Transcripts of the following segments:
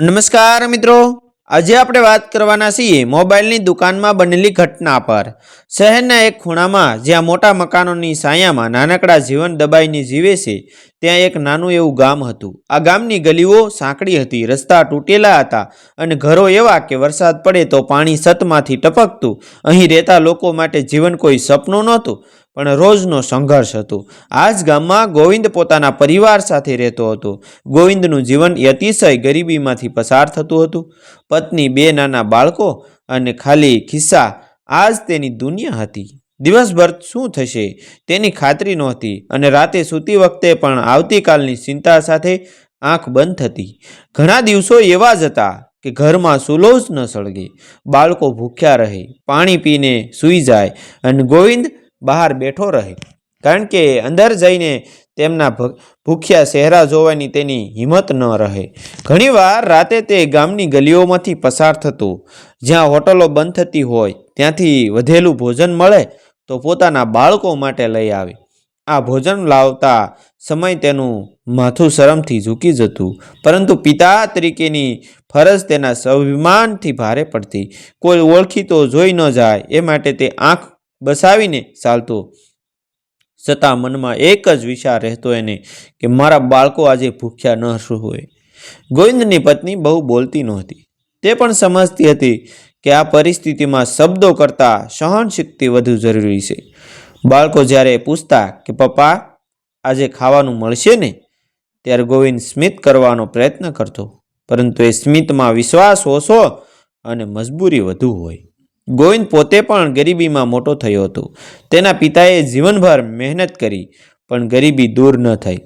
નમસ્કાર મિત્રો. આજે આપણે વાત કરવાના છીએ મોબાઈલની દુકાનમાં બનેલી ઘટના પર. શહેરના એક ખૂણામાં જ્યાં મોટા મકાનોની સાયામાં નાનકડા જીવન દબાઈને જીવે છે, ત્યાં એક નાનું એવું ગામ હતું. આ ગામની ગલીઓ સાંકડી હતી, રસ્તા તૂટેલા હતા અને ઘરો એવા કે વરસાદ પડે તો પાણી સતમાંથી ટપકતું. અહીં રહેતા લોકો માટે જીવન કોઈ સપનું નહોતું. પણ રોજનો સંઘર્ષ હતો. આ જ ગામમાં ગોવિંદ પોતાના પરિવાર સાથે રહેતો હતો. ગોવિંદનું જીવન અતિશય ગરીબીમાંથી પસાર થતું હતું. પત્ની, બે નાના બાળકો અને ખાલી ખિસ્સા. આ જ તેની દુનિયા હતી. દિવસભર શું થશે તેની ખાતરી નહોતી અને રાતે સૂતી વખતે પણ આવતીકાલની ચિંતા સાથે આંખ બંધ થતી ઘણા દિવસો એવા જ હતા કે ઘરમાં સુલોજ ન સળગે. બાળકો ભૂખ્યા રહે. પાણી પીને સૂઈ જાય અને ગોવિંદ બહાર બેઠો રહે. કારણ કે અંદર જઈને તેમના ભૂખ્યા ચહેરા જોવાની તેની હિંમત ન રહે. ઘણીવાર રાતે તે ગામની ગલીઓમાંથી પસાર થતો, જ્યાં હોટલો બંધ થતી હોય, ત્યાંથી વધેલું ભોજન મળે, તો પોતાના બાળકો માટે લઈ આવે. આ ભોજન લાવતા સમય તેનું માથું શરમથી ઝૂકી જતું. પરંતુ પિતા તરીકેની ફરજ તેના સ્વાભિમાનથી ભારે પડતી. કોઈ ઓળખી તો જોઈ ન જાય, એ માટે તે આંખ બસાવીને ચાલતો. છતાં મનમાં એક જ વિચાર રહેતો એને કે મારા બાળકો આજે ભૂખ્યા ન શું હોય. ગોવિંદની પત્ની બહુ બોલતી નહોતી. તે પણ સમજતી હતી કે આ પરિસ્થિતિમાં શબ્દો કરતાં સહનશક્તિ વધુ જરૂરી છે. બાળકો જ્યારે પૂછતા કે પપ્પા, આજે ખાવાનું મળશે ને? ત્યારે ગોવિંદ સ્મિત કરવાનો પ્રયત્ન કરતો. પરંતુ એ સ્મિતમાં વિશ્વાસ ઓછો અને મજબૂરી વધુ હોય. ગોવિંદ પોતે પણ ગરીબીમાં મોટો થયો હતો. તેના પિતાએ જીવનભર મહેનત કરી, પણ ગરીબી દૂર ન થઈ.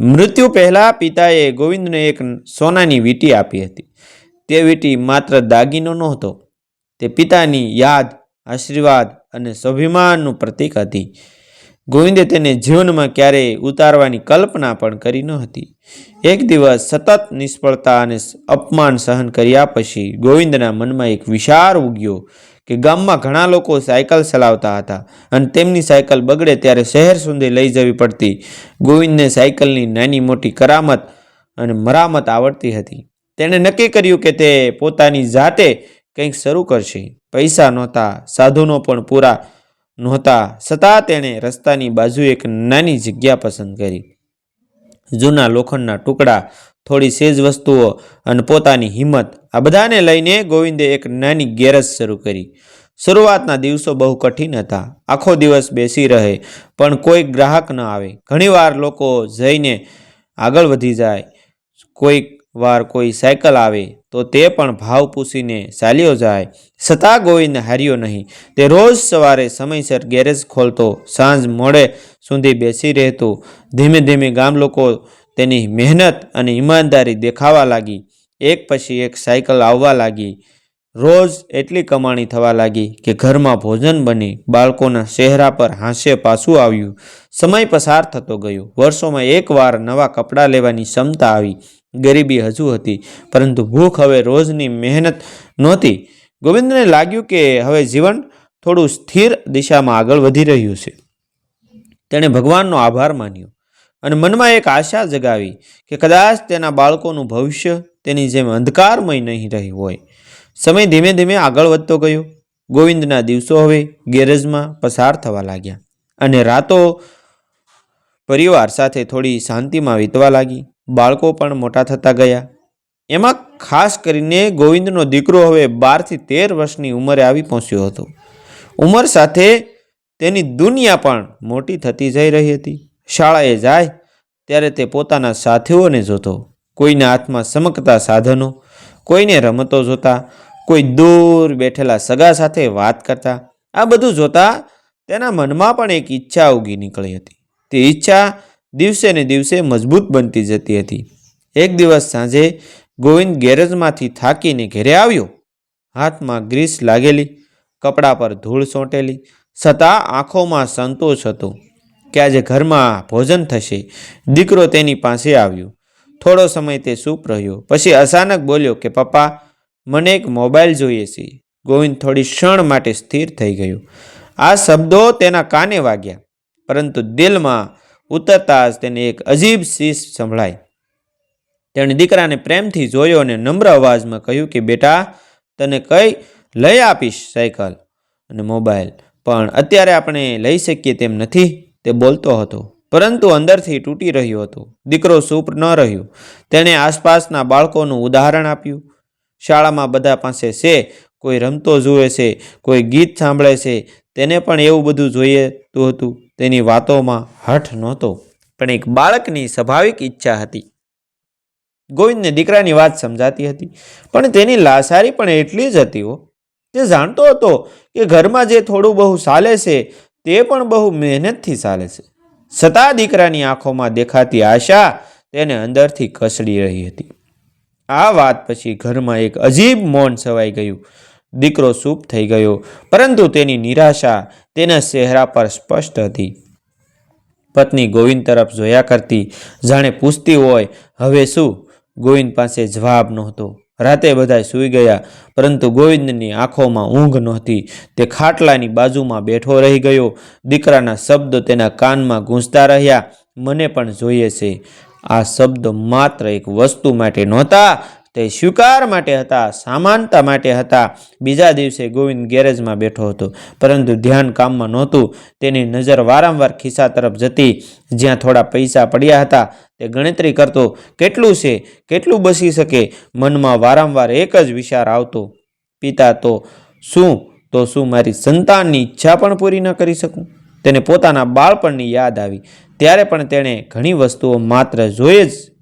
મૃત્યુ પહેલાં પિતાએ ગોવિંદને એક સોનાની વીંટી આપી હતી. તે વીંટી માત્ર દાગીનો નહોતો, તે પિતાની યાદ, આશીર્વાદ અને સ્વાભિમાનનું પ્રતીક હતી. ગોવિંદે તેને જીવનમાં ક્યારેય ઉતારવાની કલ્પના પણ કરી ન હતી. એક દિવસ સતત નિષ્ફળતા અને અપમાન સહન કર્યા પછી ગોવિંદના મનમાં એક વિચાર ઉગ્યો. કે ગામમાં ઘણા લોકો સાયકલ ચલાવતા હતા અને તેમની સાયકલ બગડે ત્યારે શહેર સુધી લઈ જવી પડતી. ગોવિંદને સાયકલની નાની મોટી કરામત અને મરામત આવડતી હતી. તેણે નક્કી કર્યું કે તે પોતાની જાતે કંઈક શરૂ કરશે. પૈસા નહોતા, સાધનો પણ પૂરા નહોતા છતાં તેણે રસ્તાની બાજુ એક નાની જગ્યા પસંદ કરી. જૂના લોખંડના ટુકડા થોડી સેજ વસ્તુઓ અને પોતાની હિંમત, આ બધાને લઈને ગોવિંદે એક નાની ગેરેજ શરૂ કરી. શરૂઆતના દિવસો બહુ કઠિન હતા. આખો દિવસ બેસી રહે, પણ કોઈ ગ્રાહક ન આવે. ઘણીવાર લોકો જઈને આગળ વધી જાય. કોઈક વાર કોઈ સાયકલ આવે, તો તે પણ ભાવ પૂછીને ચાલ્યો જાય. છતાં ગોવિંદ હાર્યો નહીં. તે રોજ સવારે સમયસર ગેરેજ ખોલતો, સાંજ મોડે સુધી બેસી રહેતો. ધીમે ધીમે ગામ લોકો તેની મહેનત અને ઈમાનદારી દેખાવા લાગી. એક પછી એક સાયકલ આવવા લાગી. રોજ એટલી કમાણી થવા લાગી કે ઘરમાં ભોજન બની બાળકોના ચહેરા પર હાસ્ય પાછું આવ્યું. સમય પસાર થતો ગયો. વર્ષોમાં એકવાર નવા કપડાં લેવાની ક્ષમતા આવી. ગરીબી હજુ હતી, પરંતુ ભૂખ હવે રોજની મહેનત નહોતી. ગોવિંદને લાગ્યું કે હવે જીવન થોડું સ્થિર દિશામાં આગળ વધી રહ્યું છે. તેણે ભગવાનનો આભાર માન્યો. અને મનમાં એક આશા જગાવી કે કદાચ તેના બાળકોનું ભવિષ્ય તેની જેમ અંધકારમય નહીં રહ્યું હોય. સમય ધીમે ધીમે આગળ વધતો ગયો. ગોવિંદના દિવસો હવે ગેરેજમાં પસાર થવા લાગ્યા અને રાતો પરિવાર સાથે થોડી શાંતિમાં વીતવા લાગી. બાળકો પણ મોટા થતા ગયા. એમાં ખાસ કરીને ગોવિંદનો દીકરો હવે બારથી તેર વર્ષની ઉંમરે આવી પહોંચ્યો હતો. ઉંમર સાથે તેની દુનિયા પણ મોટી થતી જઈ રહી હતી. શાળાએ જાય ત્યારે તે પોતાના સાથીઓને જોતો. કોઈના હાથમાં ચમકતા સાધનો, કોઈને રમતો જોતા, કોઈ દૂર બેઠેલા સગા સાથે વાત કરતા. આ બધું જોતા તેના મનમાં પણ એક ઈચ્છા ઉગી નીકળી હતી. તે ઈચ્છા દિવસે ને દિવસે મજબૂત બનતી જતી હતી. એક દિવસ સાંજે ગોવિંદ ગેરેજમાંથી થાકીને ઘરે આવ્યો. હાથમાં ગ્રીસ લાગેલી, કપડા પર ધૂળ સોંટેલી, છતાં આંખોમાં સંતોષ હતો. કે આજે ઘરમાં ભોજન થશે. દીકરો તેની પાસે આવ્યો. થોડો સમય તે સૂપ રહ્યો. પછી અચાનક બોલ્યો કે, પપ્પા, મને એક મોબાઈલ જોઈએ છે. ગોવિંદ થોડી ક્ષણ માટે સ્થિર થઈ ગયો. આ શબ્દો તેના કાને વાગ્યા? પરંતુ દિલમાં ઉતરતા જ તેને એક અજીબ શીશ સંભળાઈ. તેણે દીકરાને પ્રેમથી જોયો અને નમ્ર અવાજમાં કહ્યું કે, બેટા, તને કઈ લઈ આપીશ સાયકલ અને મોબાઈલ, પણ અત્યારે આપણે લઈ શકીએ તેમ નથી. તે બોલતો હતો. પરંતુ અંદરથી તૂટી રહ્યો હતો. દીકરો સૂપ ન રહ્યો. તેણે આસપાસના બાળકોનું ઉદાહરણ આપ્યું. શાળામાં બધા પાસે છે, કોઈ રમતો જુએ છે, કોઈ ગીત સાંભળે છે. તેને પણ એવું બધું જોઈતું હતું. તેની વાતોમાં હઠ નહોતો, પણ એક બાળકની સ્વાભાવિક ઈચ્છા હતી. ગોવિંદને દીકરાની વાત સમજાતી હતી. પણ તેની લાસારી પણ એટલી જ હતી તે જાણતો હતો કે ઘરમાં જે થોડું બહુ ચાલે છે તે પણ બહુ મહેનતથી ચાલે છે. છતાં દીકરાની આંખોમાં દેખાતી આશા તેને અંદરથી કસડી રહી હતી. આ વાત પછી ઘરમાં એક અજીબ મૌન છવાઈ ગયું. દીકરો સૂપ થઈ ગયો, પરંતુ તેની નિરાશા તેના ચહેરા પર સ્પષ્ટ હતી. પત્ની ગોવિંદ તરફ જોયા કરતી, જાણે પૂછતી હોય, હવે શું? ગોવિંદ પાસે જવાબ નહોતો. રાતે બધા સૂઈ ગયા, પરંતુ ગોવિંદની આંખોમાં ઊંઘ નહોતી. તે ખાટલાની બાજુમાં બેઠો રહી ગયો. દીકરાના શબ્દો તેના કાનમાં ગૂંજતા રહ્યા. મને પણ જોઈએ છે. આ શબ્દ માત્ર એક વસ્તુ માટે નહોતા તે સ્વીકાર માટે હતા, સામાનતા માટે હતા. બીજા દિવસે ગોવિંદ ગેરેજમાં બેઠો હતો, પરંતુ ધ્યાન કામમાં નહોતું. તેની નજર વારંવાર ખિસ્સા તરફ જતી. જ્યાં થોડા પૈસા પડ્યા હતા, તે ગણતરી કરતો, કેટલું છે? કેટલું બસી શકે? મનમાં વારંવાર એક જ વિચાર આવતો. પિતા, તો શું? તો શું મારી સંતાનની ઈચ્છા પણ પૂરી ન કરી શકું? તેને પોતાના બાળપણની યાદ આવી. ત્યારે પણ તેણે ઘણી વસ્તુઓ માત્ર જોઈ જ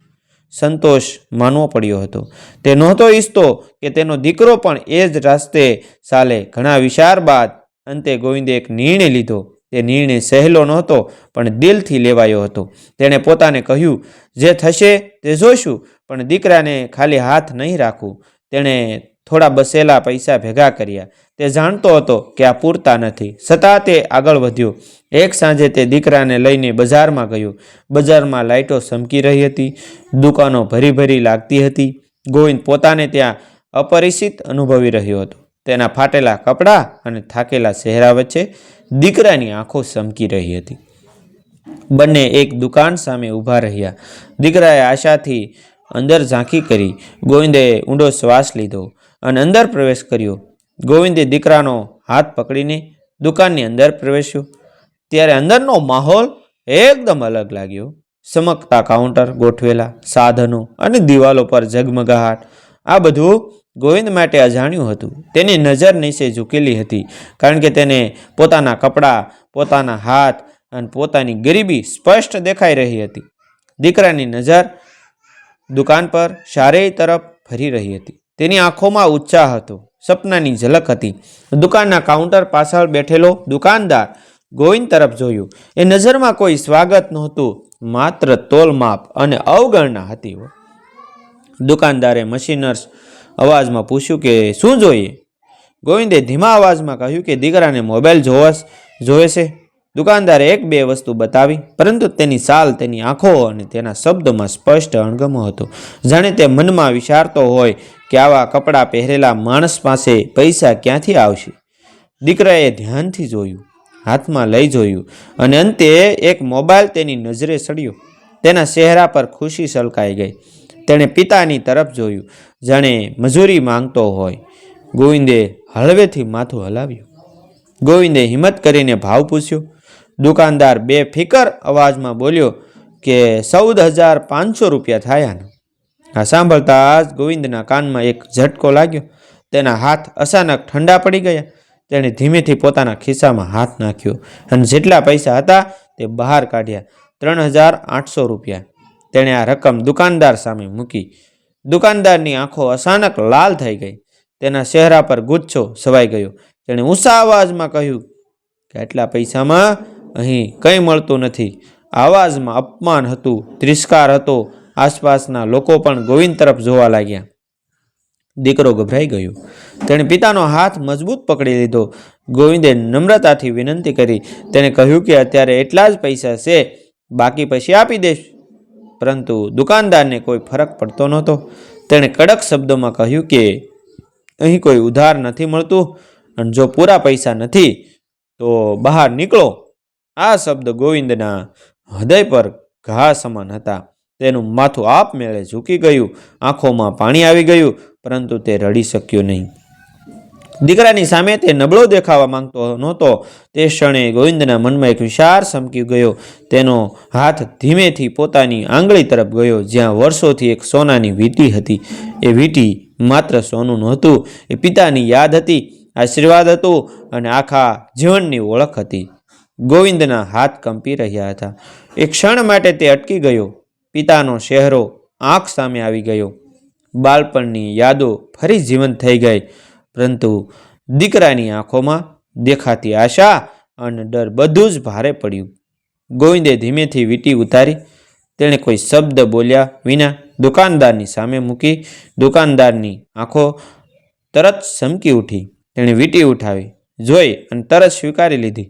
સંતોષ માનવો પડ્યો હતો. તે નહોતો ઈચ્છતો કે તેનો દીકરો પણ એ જ રસ્તે ચાલે. ઘણા વિચાર બાદ અંતે ગોવિંદે એક નિર્ણય લીધો. તે નિર્ણય સહેલો નહોતો, પણ દિલથી લેવાયો હતો. તેણે પોતાને કહ્યું, જે થશે તે જોઈશું પણ દીકરાને ખાલી હાથ નહીં રાખવું તેણે થોડા બસેલા પૈસા ભેગા કર્યા. તે જાણતો હતો કે આ પૂરતા નથી. છતાં તે આગળ વધ્યો. એક સાંજે તે દીકરાને લઈને બજારમાં ગયો. બજારમાં લાઇટો ચમકી રહી હતી. દુકાનો ભરી ભરી લાગતી હતી. ગોવિંદ પોતાને ત્યાં અપરિચિત અનુભવી રહ્યો હતો. તેના ફાટેલા કપડાં અને થાકેલા ચહેરા વચ્ચે દીકરાની આંખો ચમકી રહી હતી. બંને એક દુકાન સામે ઊભા રહ્યા. દીકરાએ આશાથી અંદર ઝાંખી કરી. ગોવિંદે ઊંડો શ્વાસ લીધો. અને અંદર પ્રવેશ કર્યો. ગોવિંદે દીકરાનો હાથ પકડીને દુકાનની અંદર પ્રવેશ્યો. ત્યારે અંદરનો માહોલ એકદમ અલગ લાગ્યો. ચમકતા કાઉન્ટર ગોઠવેલા, સાધનો અને દિવાલો પર ઝગમગાહટ આ બધું ગોવિંદ માટે અજાણ્યું હતું. તેની નજર નીચે ઝૂકેલી હતી, કારણ કે તેને પોતાના કપડાં, પોતાના હાથ અને પોતાની ગરીબી સ્પષ્ટ દેખાઈ રહી હતી. દીકરાની નજર દુકાન પર શારેય તરફ ફરી રહી હતી. તેની આંખોમાં ઉત્સાહ હતો. સપનાની ઝલક હતી. દુકાનના કાઉન્ટર પાછળ બેઠેલો દુકાનદાર ગોવિંદ તરફ જોયું. એ નજરમાં કોઈ સ્વાગત નહોતું, માત્ર તોલમાપ અને અવગણના હતી દુકાનદારે મશીનર્સ અવાજમાં પૂછ્યું કે, શું જોઈએ? ગોવિંદે ધીમા અવાજમાં કહ્યું કે, દીકરાને મોબાઈલ જોવા જોવે છે. દુકાનદારે એક બે વસ્તુ બતાવી, પરંતુ તેની સાલ, તેની આંખો અને તેના શબ્દોમાં સ્પષ્ટ અણગમો હતો. જાણે તે મનમાં વિચારતો હોય કે આવા કપડાં પહેરેલા માણસ પાસે પૈસા ક્યાંથી આવશે? દીકરાએ ધ્યાનથી જોયું, હાથમાં લઈ જોયું અને અંતે એક મોબાઈલ તેની નજરે સડ્યો તેના ચહેરા પર ખુશી સલકાઈ ગઈ. તેણે પિતાની તરફ જોયું. જાણે મજૂરી માંગતો હોય. ગોવિંદે હળવેથી માથું હલાવ્યું. ગોવિંદે હિંમત કરીને ભાવ પૂછ્યો દુકાનદાર બે ફિકર અવાજમાં બોલ્યો કે ચૌદ હજાર પાંચસો રૂપિયા થયા ને આ સાંભળતા જ ગોવિંદના કાનમાં એક ઝટકો લાગ્યો. તેના હાથ અચાનક ઠંડા પડી ગયા. તેણે ધીમેથી પોતાના ખિસ્સામાં હાથ નાખ્યો અને જેટલા પૈસા હતા તે બહાર કાઢ્યા. ત્રણ હજાર આઠસો રૂપિયા. તેણે આ રકમ દુકાનદાર સામે મૂકી. દુકાનદારની આંખો અચાનક લાલ થઈ ગઈ. તેના ચહેરા પર ગુચ્છો સવાઈ ગયો. તેણે ઊંચા અવાજમાં કહ્યું કે આટલા પૈસામાં અહીં કંઈ મળતું નથી. આવાજમાં અપમાન હતું, તિરસ્કાર હતો. આસપાસના લોકો પણ ગોવિંદ તરફ જોવા લાગ્યા. દીકરો ગભરાઈ ગયો. તેણે પિતાનો હાથ મજબૂત પકડી લીધો. ગોવિંદે નમ્રતાથી વિનંતી કરી. તેણે કહ્યું કે અત્યારે એટલા જ પૈસા છે, બાકી પછી આપી દઈશ પરંતુ દુકાનદારને કોઈ ફરક પડતો નહોતો. તેણે કડક શબ્દોમાં કહ્યું કે અહીં કોઈ ઉધાર નથી મળતું, અને જો પૂરા પૈસા નથી, તો બહાર નીકળો. આ શબ્દ ગોવિંદના હૃદય પર ઘા સમાન હતા. તેનું માથું આપમેળે ઝૂકી ગયું. આંખોમાં પાણી આવી ગયું, પરંતુ તે રડી શક્યો નહીં. દીકરાની સામે તે નબળો દેખાવા માંગતો નહોતો. તે ક્ષણે ગોવિંદના મનમાં એક વિશાળ સમકી ગયો. તેનો હાથ ધીમેથી પોતાની આંગળી તરફ ગયો, જ્યાં વર્ષોથી એક સોનાની વીંટી હતી. એ વીંટી માત્ર સોનું નહોતું, એ પિતાની યાદ હતી, આશીર્વાદ હતું અને આખા જીવનની ઓળખ હતી. ગોવિંદના હાથ કંપી રહ્યા હતા. એક ક્ષણ માટે તે અટકી ગયો. પિતાનો ચહેરો આંખ સામે આવી ગયો. બાળપણની યાદો ફરી જીવંત થઈ ગઈ. પરંતુ દીકરાની આંખોમાં દેખાતી આશા અને ડર બધું જ ભારે પડ્યું. ગોવિંદે ધીમેથી વીંટી ઉતારી. તેણે કોઈ શબ્દ બોલ્યા વિના દુકાનદારની સામે મૂકી. દુકાનદારની આંખો તરત ચમકી ઉઠી. તેણે વીંટી ઉઠાવી, જોઈ અને તરત સ્વીકારી લીધી.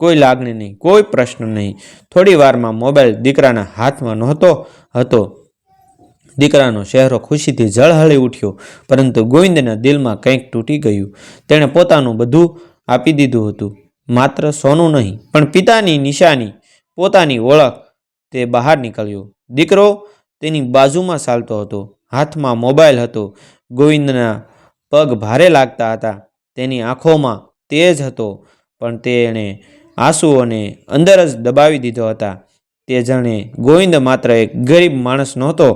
કોઈ લાગણી નહીં, કોઈ પ્રશ્ન નહીં. થોડી વારમાં મોબાઈલ દીકરાના હાથમાં નહોતો, હતો. દીકરાનો ચહેરો ખુશીથી ઝળહળી ઉઠ્યો, પરંતુ ગોવિંદના દિલમાં કંઈક તૂટી ગયું. તેણે પોતાનું બધું આપી દીધું હતું, માત્ર સોનું નહીં, પણ પિતાની નિશાની, પોતાની ઓળખ તે બહાર નીકળ્યો. દીકરો તેની બાજુમાં ચાલતો હતો, હાથમાં મોબાઈલ હતો, ગોવિંદના પગ ભારે લાગતા હતા. તેની આંખોમાં તેજ હતો, પણ તેણે આંસુઓને અંદર જ દબાવી દીધો હતા. તે જાણે ગોવિંદ માત્ર એક ગરીબ માણસ નહોતો,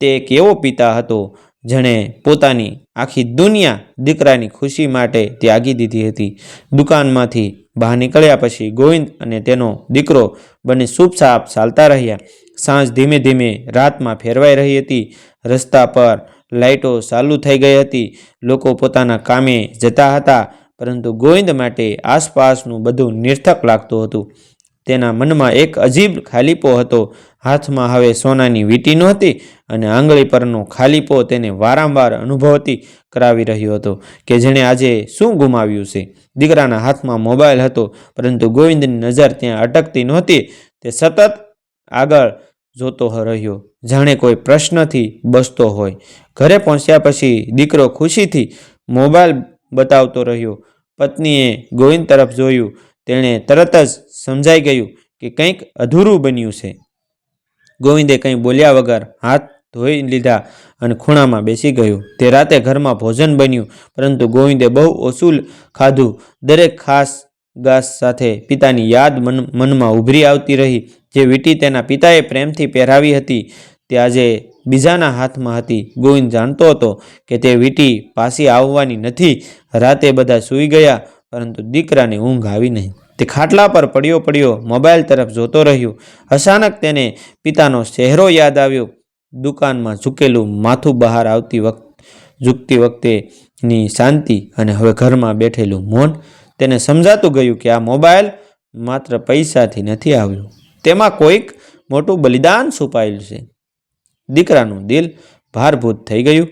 તે એક એવો પિતા હતો જેણે પોતાની આખી દુનિયા દીકરાની ખુશી માટે ત્યાગી દીધી હતી. દુકાનમાંથી બહાર નીકળ્યા પછી ગોવિંદ અને તેનો દીકરો બંને સાપ ચાલતા રહ્યા. સાંજ ધીમે ધીમે રાતમાં ફેરવાઈ રહી હતી. રસ્તા પર લાઇટો ચાલુ થઈ ગઈ હતી. લોકો પોતાના કામે જતા હતા. પરંતુ ગોવિંદ માટે આસપાસનું બધું નિર્થક લાગતું હતું. તેના મનમાં એક અજીબ ખાલીપો હતો. હાથમાં હવે સોનાની વીંટી નહોતી અને આંગળી પરનો ખાલીપો તેને વારંવાર અનુભવતી કરાવી રહ્યો હતો કે જેણે આજે શું ગુમાવ્યું છે. દીકરાના હાથમાં મોબાઈલ હતો, પરંતુ ગોવિંદની નજર ત્યાં અટકતી નહોતી. તે સતત આગળ જોતો રહ્યો. જાણે કોઈ પ્રશ્નથી બસતો હોય. ઘરે પહોંચ્યા પછી દીકરો ખુશીથી મોબાઈલ બતાવતો રહ્યો. પત્નીએ ગોવિંદ તરફ જોયું. તેણે તરત જ સમજાઈ ગયું કે કંઈક અધૂરું બન્યું છે. ગોવિંદે કંઈ બોલ્યા વગર હાથ ધોઈ લીધા અને ખૂણામાં બેસી ગયું. તે રાતે ઘરમાં ભોજન બન્યું, પરંતુ ગોવિંદે બહુ ઓછું ખાધું. દરેક ખાસ ગાસ સાથે પિતાની યાદ મન, મનમાં ઉભરી આવતી રહી. જે વીટી તેના પિતાએ પ્રેમથી પહેરાવી હતી, તે આજે બીજાના હાથમાં હતી. ગોવિંદ જાણતો હતો કે તે વીંટી પાછી આવવાની નથી. રાતે બધા સૂઈ ગયા, પરંતુ દીકરાને ઊંઘ આવી નહીં. તે ખાટલા પર પડ્યો પડ્યો મોબાઈલ તરફ જોતો રહ્યો. અચાનક તેને પિતાનો ચહેરો યાદ આવ્યો. દુકાનમાં ઝૂકેલું માથું બહાર આવતી વખત, ઝૂકતી વખતેની શાંતિ અને હવે ઘરમાં બેઠેલું મૌન તેને સમજાતું ગયું કે આ મોબાઈલ માત્ર પૈસાથી નથી આવ્યું. તેમાં કોઈક મોટું બલિદાન છુપાયેલું છે. દીકરાનું દિલ ભારભૂત થઈ ગયું.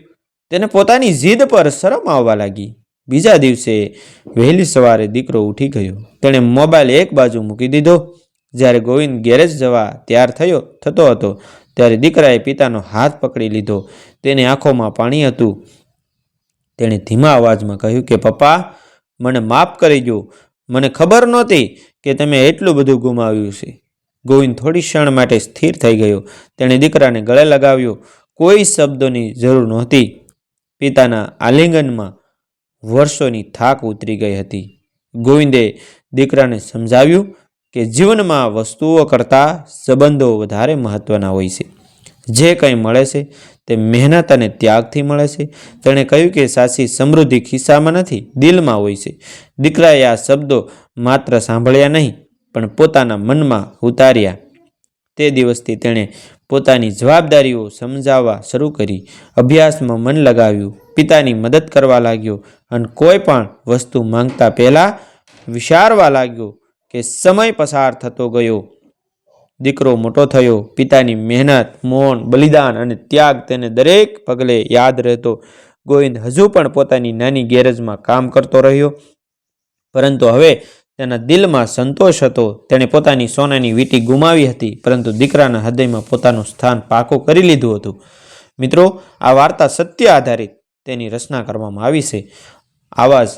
તેને પોતાની જીદ પર શરમ આવવા લાગી. બીજા દિવસે વહેલી સવારે દીકરો ઉઠી ગયો. તેણે મોબાઈલ એક બાજુ મૂકી દીધો. જ્યારે ગોવિંદ ગેરેજ જવા તૈયાર થયો, થતો હતો, ત્યારે દીકરાએ પિતાનો હાથ પકડી લીધો. તેની આંખોમાં પાણી હતું. તેણે ધીમા અવાજમાં કહ્યું કે, પપ્પા, મને માફ કરી દો મને ખબર નહોતી કે તમે એટલું બધું ગુમાવ્યું છે. ગોવિંદ થોડી ક્ષણ માટે સ્થિર થઈ ગયો. તેણે દીકરાને ગળે લગાવ્યો. કોઈ શબ્દોની જરૂર નહોતી. પિતાના આલિંગનમાં વર્ષોની થાક ઉતરી ગઈ હતી. ગોવિંદે દીકરાને સમજાવ્યું કે જીવનમાં વસ્તુઓ કરતાં સંબંધો વધારે મહત્ત્વના હોય છે. જે કંઈ મળે છે તે મહેનત અને ત્યાગથી મળે છે. તેણે કહ્યું કે સાચી સમૃદ્ધિ ખિસ્સામાં નથી, દિલમાં હોય છે. દીકરાએ આ શબ્દો માત્ર સાંભળ્યા નહીં પણ પોતાના મનમાં ઉતાર્યા. તે દિવસથી તેણે પોતાની જવાબદારીઓ સમજાવવા શરૂ કરી. અભ્યાસમાં મન લગાવ્યું. પિતાની મદદ કરવા લાગ્યો અને કોઈ પણ વસ્તુ માંગતા પહેલાં વિચારવા લાગ્યો કે સમય પસાર થતો ગયો. દીકરો મોટો થયો. પિતાની મહેનત, મૌન, બલિદાન અને ત્યાગ તેને દરેક પગલે યાદ રહેતો. ગોવિંદ હજુ પણ પોતાની નાની ગેરેજમાં કામ કરતો રહ્યો. પરંતુ હવે તેના દિલમાં સંતોષ હતો. તેણે પોતાની સોનાની વીંટી ગુમાવી હતી, પરંતુ દીકરાના હૃદયમાં પોતાનું સ્થાન પાકું કરી લીધું હતું. મિત્રો, આ વાર્તા સત્ય આધારિત તેની રચના કરવામાં આવી છે. આવા જ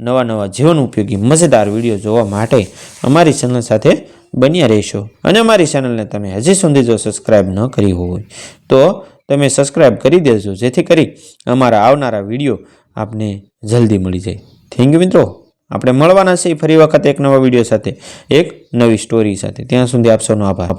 નવા નવા જીવન ઉપયોગી, મજેદાર વીડિયો જોવા માટે અમારી ચેનલ સાથે બન્યા રહેશો. અને અમારી ચેનલને તમે હજી સુધી જો સબસ્ક્રાઈબ ન કરી હોય, તો તમે સબસ્ક્રાઈબ કરી દેજો, જેથી કરી અમારા આવનારા વીડિયો આપને જલ્દી મળી જાય. થેન્ક યુ મિત્રો. આપણે મળવાના છીએ ફરી વખત એક નવા વીડિયો સાથે, એક નવી સ્ટોરી સાથે. ત્યાં સુધી આપ સૌનો આભાર.